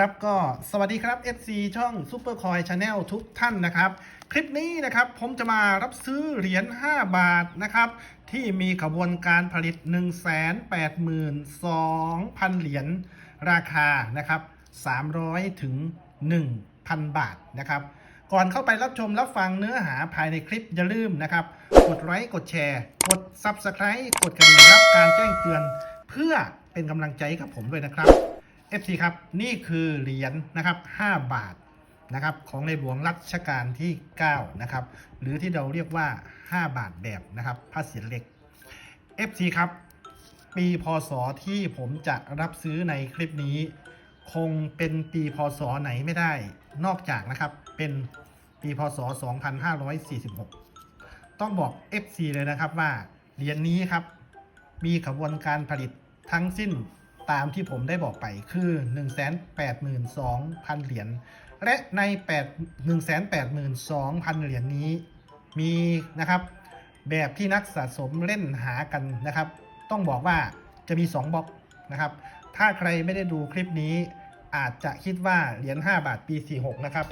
ครับก็สวัสดีครับ FC ช่อง Super Coin Channel ทุกท่านนะครับ คลิปนี้นะครับผมจะมารับซื้อเหรียญ 5 บาทนะครับ ที่มีขบวนการผลิต 182,000 เหรียญราคานะครับ 300 ถึง 1,000 บาทนะครับ ก่อนเข้าไปรับชมรับฟังเนื้อหาภายในคลิปอย่าลืมนะครับ กดไลค์กดแชร์ กด Subscribe กดกระดิ่งรับการแจ้งเตือน เพื่อเป็นกำลังใจกับผมด้วยนะครับ FC ครับนี่คือเหรียญนะครับ5บาทนะครับของในหลวงรัชกาลที่9นะครับหรือที่เราเรียกว่า 5 บาทแบบนะครับพระเศียรเหล็ก FC ครับ ปีพศที่ผมจะรับซื้อในคลิปนี้ คงเป็นปีพศไหนไม่ได้ นอกจากนะครับเป็นปีพศ 2546 ต้องบอก FC เลยนะครับว่าเหรียญนี้ครับมีขบวนการผลิตทั้งสิ้น ตามที่ผมได้บอกไปคือ 182,000 เหรียญ และใน 8 182,000 เหรียญนี้ มีนะครับ แบบที่นักสะสมเล่นหากันนะครับ ต้องบอกว่าจะมี 2บล็อกนะครับ ถ้าใครไม่ได้ดูคลิปนี้ อาจจะคิดว่าเหรียญ 5 บาทปี 46 นะครับ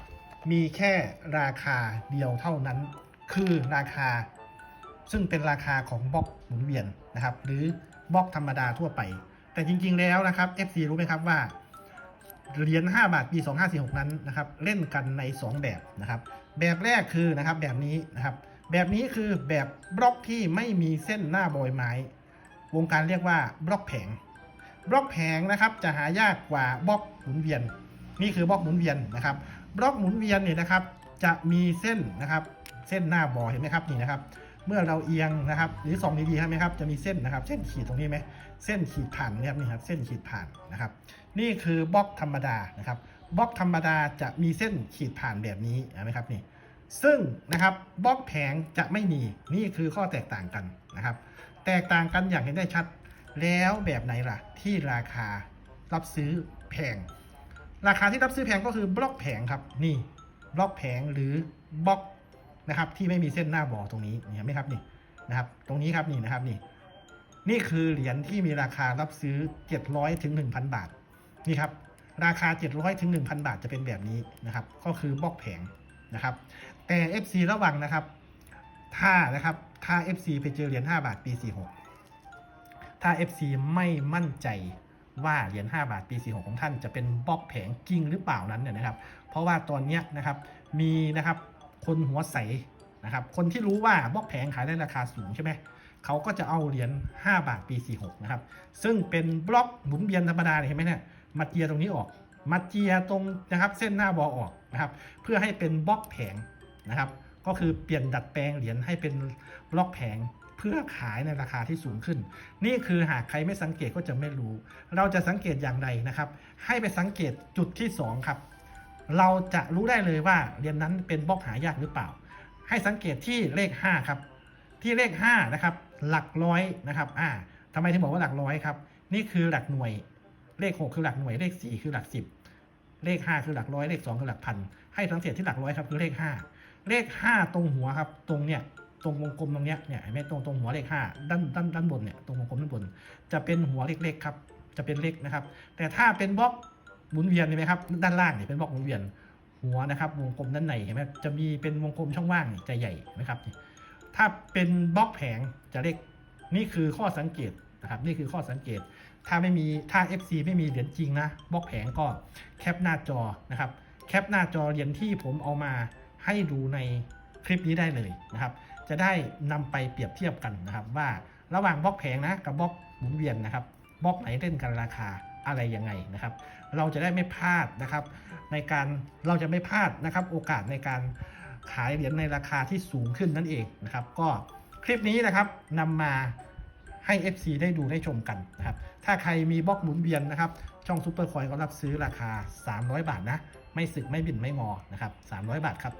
มีแค่ราคาเดียวเท่านั้น คือราคา ซึ่งเป็นราคาของบล็อกหมุนเวียนนะครับ หรือบล็อกธรรมดาทั่วไป แต่จริงๆแล้วนะครับ FC รู้ไหมครับว่าเหรียญ5บาทปี 2546 นั้นนะครับเล่นกันใน 2 แบบนะครับ แบบแรกคือนะครับแบบนี้นะครับ แบบนี้คือแบบบล็อกที่ไม่มีเส้นหน้าบอยไม้ วงการเรียกว่าบล็อกแผง บล็อกแผงนะครับจะหายากกว่าบล็อกหมุนเวียน นี่คือบล็อกหมุนเวียนนะครับ บล็อกหมุนเวียนเนี่ยนะครับ จะมีเส้นนะครับ เส้นหน้าบอยเห็นไหมครับนี่นะครับ เมื่อเราเอียงนะครับ หรือส่องดีๆครับไหมครับจะมีเส้นนะครับ เส้นขีดตรงนี้ไหมเส้นขีดผ่านนี่ครับนี่ครับ เส้นขีดผ่านนะครับ นี่คือบล็อกธรรมดานะครับบล็อกธรรมดาจะมีเส้นขีดผ่านแบบนี้เห็นไหมครับนี่ซึ่งนะครับบล็อกแผงจะไม่มีนี่คือข้อแตกต่างกันนะครับ แตกต่างกันอย่างเห็นได้ชัด แล้วแบบไหนล่ะ ที่ราคารับซื้อแพง ราคาที่รับซื้อแพงก็คือบล็อกแผงครับนี่บล็อกแผงหรือบล็อก นะครับ ที่ไม่มีเส้นหน้าบอตรงนี้เห็นไหมครับนี่นะครับ ตรงนี้ครับนี่นะครับนี่ นี่คือเหรียญที่มีราคารับซื้อ 700ถึง1,000 บาทนี่ครับ ราคา 700ถึง1,000 บาทจะเป็นแบบนี้นะครับ ก็คือบล็อกแผงนะครับ แต่ FC ระวังนะครับถ้านะครับถ้า FC ไปเจอเหรียญ5บาทปี 46 ถ้า FC ไม่มั่นใจว่าเหรียญ5บาทปี 46 ของท่านจะเป็นบล็อกแผงจริงหรือเปล่านั้นเนี่ยนะครับ เพราะว่าตอนนี้นะครับมีนะครับ คนหัวใสนะครับ คนที่รู้ว่าบล็อกแผงขายได้ราคาสูงใช่ไหมเขาก็จะเอาเหรียญ5บาทปี 46 นะครับ ซึ่งเป็นบล็อกหมุนเวียนธรรมดาเห็นไหมเนี่ยมาเจียตรงนี้ออก มาเจียตรงนะครับเส้นหน้าบอออกนะครับ เพื่อให้เป็นบล็อกแผงนะครับ ก็คือเปลี่ยนดัดแปลงเหรียญให้เป็นบล็อกแผงเพื่อขายในราคาที่สูงขึ้น นี่คือหากใครไม่สังเกตก็จะไม่รู้ เราจะสังเกตอย่างไรนะครับ ให้ไปสังเกตจุดที่ 2 ครับ เราจะรู้ได้เลยว่าเหรียญนั้นเป็นบล็อกหายากหรือเปล่า ให้สังเกตที่เลข 5 ครับ ที่เลข 5 นะครับ หลักร้อยนะครับอ่าทำไมถึงบอกว่าหลักร้อยครับ นี่คือหลักหน่วย เลข 6 คือหลักหน่วย เลข 4 คือหลัก 10 เลข 5 คือหลักร้อย เลข 2 คือหลักพัน ให้สังเกตที่หลักร้อยครับคือเลข 5 เลข 5 ตรงหัวครับ ตรงเนี่ยตรงวงกลมตรงเนี้ยเนี่ยเห็นไหมตรงตรงหัวเลข5ด้านด้านด้านบนเนี่ยตรงวงกลมด้านบน จะเป็นหัวเล็กๆครับ จะเป็นเล็กนะครับ แต่ถ้าเป็นบล็อก หมุนเวียนเห็นไหมครับ ด้านล่างเนี่ยเป็นบล็อกหมุนเวียน หัวนะครับ วงกลมด้านในเห็นไหมจะมีเป็นวงกลมช่องว่างจะใหญ่เห็นะครับ ถ้าเป็นบล็อกแผงจะเล็กนี่คือข้อสังเกตนะครับ นี่คือข้อสังเกต ถ้าไม่มีถ้า FC ไม่มีเหรียญจริงนะบล็อกแผงก็แคปหน้าจอนะครับ แคปหน้าจอเหรียญที่ผมเอามาให้ดูในคลิปนี้ได้เลยนะครับ จะได้นำไปเปรียบเทียบกันนะครับ ว่าระหว่างบล็อกแผงนะกับบล็อกหมุนเวียนนะครับบล็อกไหนเล่นกันราคา อะไรยังไงนะครับ เราจะได้ไม่พลาดนะครับ ในการเราจะไม่พลาดนะครับ โอกาสในการขายเหรียญในราคาที่สูงขึ้นนั่นเองนะครับ ก็คลิปนี้นะครับนำมาให้ FC ได้ดูได้ชมกันนะครับ ถ้าใครมีบล็อกหมุนเวียนนะครับ ช่องซูเปอร์คอยก็รับซื้อราคา 300 บาทนะ ไม่สึกไม่บินไม่งอนะครับ 300 บาทครับ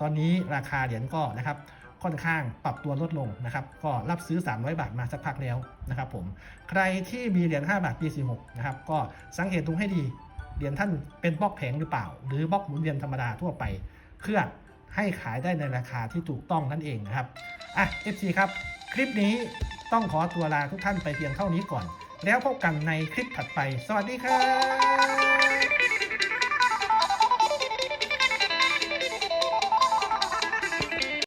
ตอนนี้ราคาเหรียญก็นะครับ ค่อนข้างปรับตัวลดลงนะครับ ก็รับซื้อ 300 บาทมาสักพักแล้วนะครับผม ใครที่มีเหรียญ5บาทปี46นะครับ ก็สังเกตดูให้ดี เหรียญท่านเป็นบล็อกแผงหรือเปล่า หรือบล็อกหมุนเวียนธรรมดาทั่วไป เพื่อให้ขายได้ในราคาที่ถูกต้องนั่นเองนะครับ อะ FC ครับ คลิปนี้ต้องขอตัวลาทุกท่านไปเพียงเท่านี้ก่อน แล้วพบกันในคลิปถัดไป สวัสดีครับ